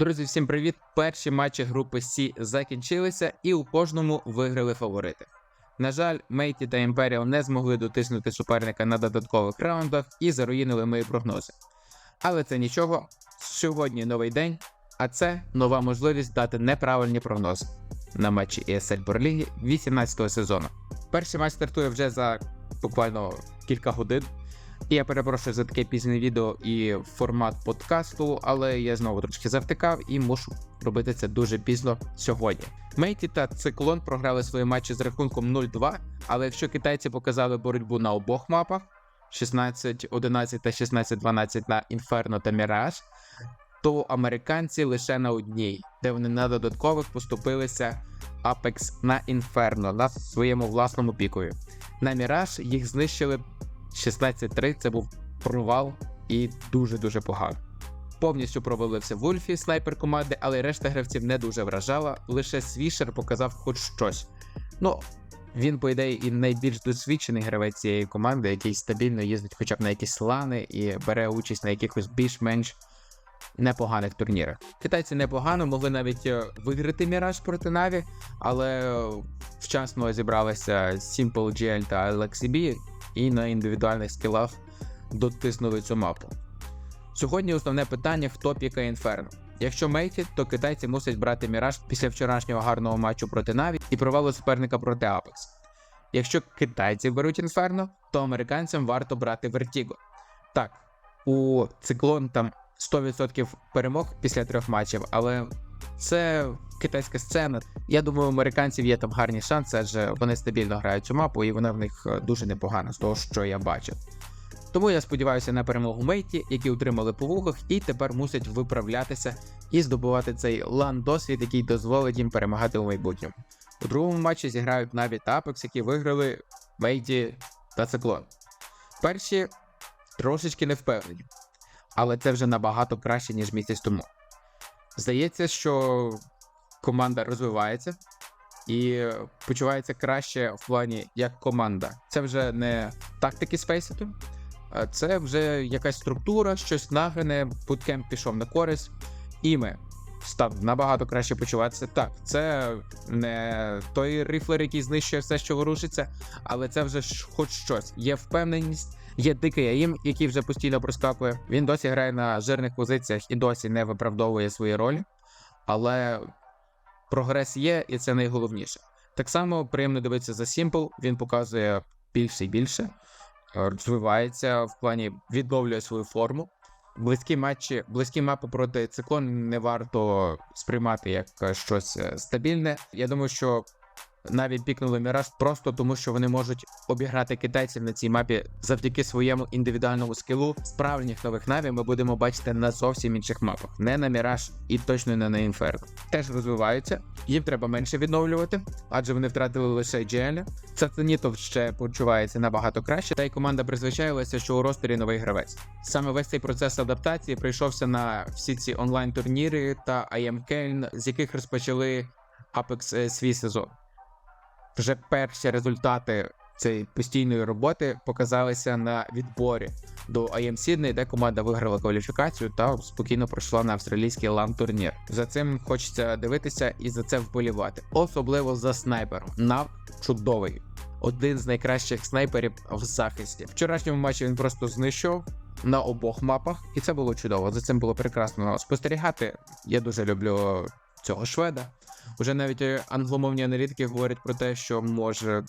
Друзі, всім привіт! Перші матчі групи С закінчилися, і у кожному виграли фаворити. На жаль, Мейті та Імперіал не змогли дотиснути суперника на додаткових раундах і заруїнили мої прогнози. Але це нічого. Сьогодні новий день, а це нова можливість дати неправильні прогнози на матчі ESL Берліги 18 сезону. Перший матч стартує вже за буквально кілька годин. Я перепрошую за таке пізнє відео і формат подкасту, але я знову трошки завтикав і мушу робити це дуже пізно сьогодні. Мейті та Циклон програли свої матчі з рахунком 0-2, але якщо китайці показали боротьбу на обох мапах 16-11 та 16-12 на Інферно та Міраж, то американці лише на одній, де вони на додаткових поступилися Apex на Інферно на своєму власному пікою. На Міраж їх знищили 16-3 це був провал і дуже-дуже погано. Повністю провалився Вульфі, снайпер команди, але решта гравців не дуже вражала. Лише Свішер показав хоч щось. Ну, він, по ідеї, і найбільш досвідчений гравець цієї команди, який стабільно їздить хоча б на якісь лани і бере участь на якихось більш-менш непоганих турнірах. Китайці непогано могли навіть е, виграти Міраж проти Наві, але е, вчасно зібралися Simple GL та LXB і на індивідуальних скілах дотиснули цю мапу. Сьогодні основне питання: хто пікає інферно. Якщо Мейті, то китайці мусять брати Міраж після вчорашнього гарного матчу проти Наві і провалу суперника проти Апекс. Якщо китайці беруть інферно, то американцям варто брати Вертіго. Так, у циклон там 100% перемог після трьох матчів, але це китайська сцена. Я думаю, у американців є там гарні шанси, адже вони стабільно грають цю мапу, і вона в них е, дуже непогана з того, що я бачив. Тому я сподіваюся на перемогу Мейті, які отримали по вухах і тепер мусять виправлятися і здобувати цей лан досвід, який дозволить їм перемагати у майбутньому. У другому матчі зіграють навіть Apex, які виграли Мейті та Циклон. Перші трошечки не впевнені, але це вже набагато краще, ніж місяць тому. Здається, що команда розвивається і почувається краще в плані як команда. Це вже не тактики спейситу, це вже якась структура, щось награне, буткемп пішов на користь, і ми став набагато краще почуватися. Так, це не той рифлер, який знищує все, що ворушиться, але це вже хоч щось. Є впевненість. Є дикий Аїм, який вже постійно проскакує. Він досі грає на жирних позиціях і досі не виправдовує свої ролі, але прогрес є, і це найголовніше. Так само приємно дивитися за Simple, він показує більше і більше, розвивається в плані відновлює свою форму. Близькі матчі, близькі мапи проти циклон не варто сприймати як щось е, стабільне. Я думаю, що навіть пікнули Міраж просто тому, що вони можуть обіграти китайців на цій мапі завдяки своєму індивідуальному скілу. Справжніх нових наві ми будемо бачити на зовсім інших мапах, не на Міраж і точно не на Інферно. Теж розвиваються, їм треба менше відновлювати, адже вони втратили лише GL. Саценітов ще почувається набагато краще, та й команда призвичаїлася, що у ростері новий гравець. Саме весь цей процес адаптації прийшовся на всі ці онлайн-турніри та IM Köln, з яких розпочали Apex е, свій сезон вже перші результати цієї постійної роботи показалися на відборі до IM Sydney, де команда виграла кваліфікацію та спокійно пройшла на австралійський лан турнір. За цим хочеться дивитися і за це вболівати, особливо за снайпером. Нав чудовий. Один з найкращих снайперів в захисті. В вчорашньому матчі він просто знищив на обох мапах, і це було чудово. За цим було прекрасно спостерігати. Я дуже люблю цього шведа. Уже навіть е, англомовні аналітики говорять про те, що може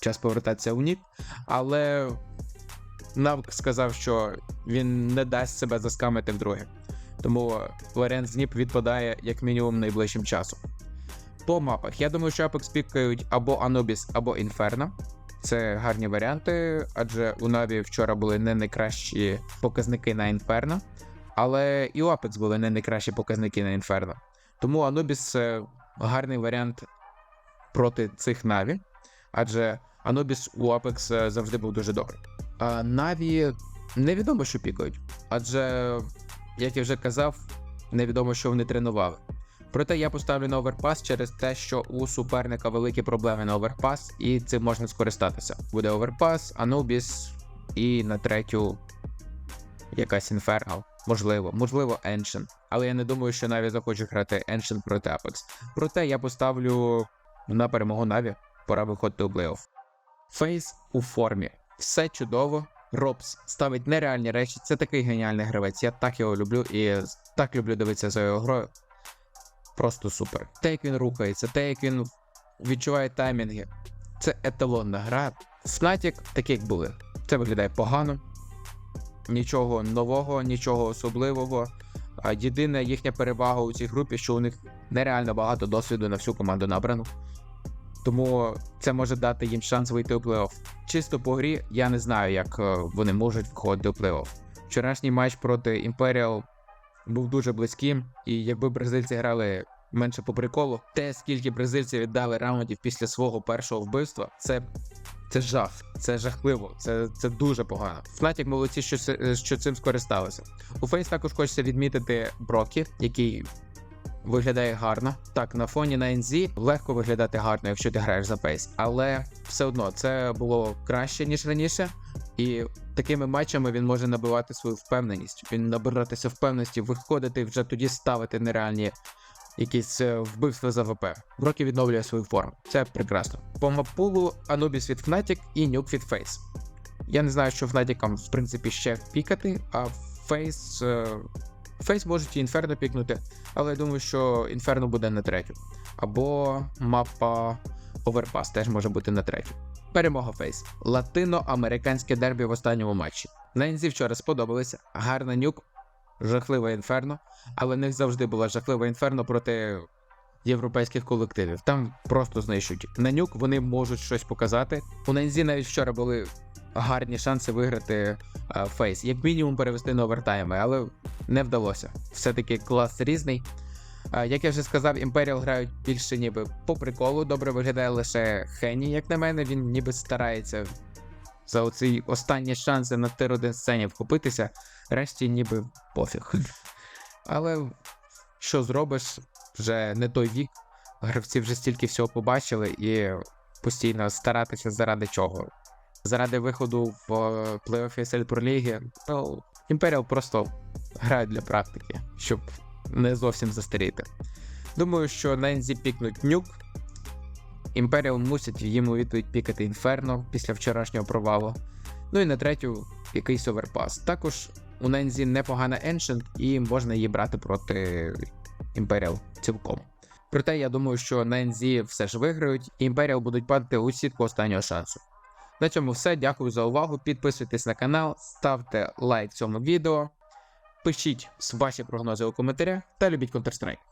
час повертатися у НІП, але Навк сказав, що він не дасть себе заскамити вдруге. Тому варіант з НІП відпадає як мінімум найближчим часом. По мапах, я думаю, що Apex пікають або Anubis, або Inferno. Це гарні варіанти, адже у Наві вчора були не найкращі показники на Inferno, але і у Apex були не найкращі показники на Inferno. Тому Anubis це гарний варіант проти цих Наві, адже Anubis у Apex е, завжди був дуже добрий. А Наві невідомо, що пікають, адже, як я вже казав, невідомо, що вони тренували. Проте я поставлю на оверпас через те, що у суперника великі проблеми на оверпас, і цим можна скористатися. Буде оверпас, Anubis і на третю якась інфернал. Можливо, можливо, Ancient. Але я не думаю, що Наві захоче грати Ancient проти Apex. Проте я поставлю на перемогу Наві. Пора виходити у плей-офф. Фейс у формі. Все чудово. Робс ставить нереальні речі. Це такий геніальний гравець. Я так його люблю і так люблю дивитися за його грою. Просто супер. Те, як він рухається, те, як він відчуває таймінги. Це еталонна гра. Fnatic такі, як були. Це виглядає погано. Нічого нового, нічого особливого. Єдина їхня перевага у цій групі, що у них нереально багато досвіду на всю команду набрано. Тому це може дати їм шанс вийти у плей-офф. Чисто по грі я не знаю, як е, вони можуть входити у плей-офф. Вчорашній матч проти Imperial був дуже близьким, і якби бразильці грали менше по приколу, те, скільки бразильці віддали раундів після свого першого вбивства, це, це жах, це жахливо, це, це дуже погано. Фнатік молодці, що, це- що цим скористалися. У Фейс також хочеться відмітити Брокі, який виглядає гарно. Так, на фоні на NZ легко виглядати гарно, якщо ти граєш за Фейс, але все одно це було краще ніж раніше. І такими матчами він може набивати свою впевненість. Він набиратися впевненості, виходити вже тоді ставити нереальні якісь е, вбивства за ВП. Брокі відновлює свою форму. Це прекрасно. По мапулу Anubis від Fnatic і Nuke від Face. Я не знаю, що Fnatic в принципі ще пікати, а е, Face можуть і Inferno пікнути, але я думаю, що Inferno буде на третю. Або мапа Overpass теж може бути на третю. Перемога Фейс. Латиноамериканське дербі в останньому матчі. Нензі вчора сподобалися. Гарна нюк, жахлива інферно, але них завжди була жахлива інферно проти європейських колективів. Там просто знищують. На нюк вони можуть щось показати. У Нензі навіть вчора були гарні шанси виграти а, фейс, як мінімум перевести на овертайми, але не вдалося. Все-таки клас різний. А, Як я вже сказав, Imperial грають більше ніби по приколу. Добре виглядає лише Хенні, як на мене, він ніби старається за оці останні шанси на тир 1 сцені вхопитися, решті ніби пофіг. Але що зробиш, вже не той вік. Гравці вже стільки всього побачили і постійно старатися заради чого. Заради виходу в плей-оффі League, ну, Imperial просто грають для практики, щоб не зовсім застаріти. Думаю, що NZ пікнуть нюк. Imperial мусять їм у відповідь пікати Inferno після вчорашнього провалу. Ну і на третю якийсь оверпас. Також у Нензі непогана Ancient і можна її брати проти Imperial цілком. Проте я думаю, що Нензі все ж виграють, і Imperial будуть падати у сітку останнього шансу. На цьому все. Дякую за увагу. Підписуйтесь на канал, ставте лайк цьому відео. Пишіть ваші прогнози у коментарях та любіть Counter-Strike.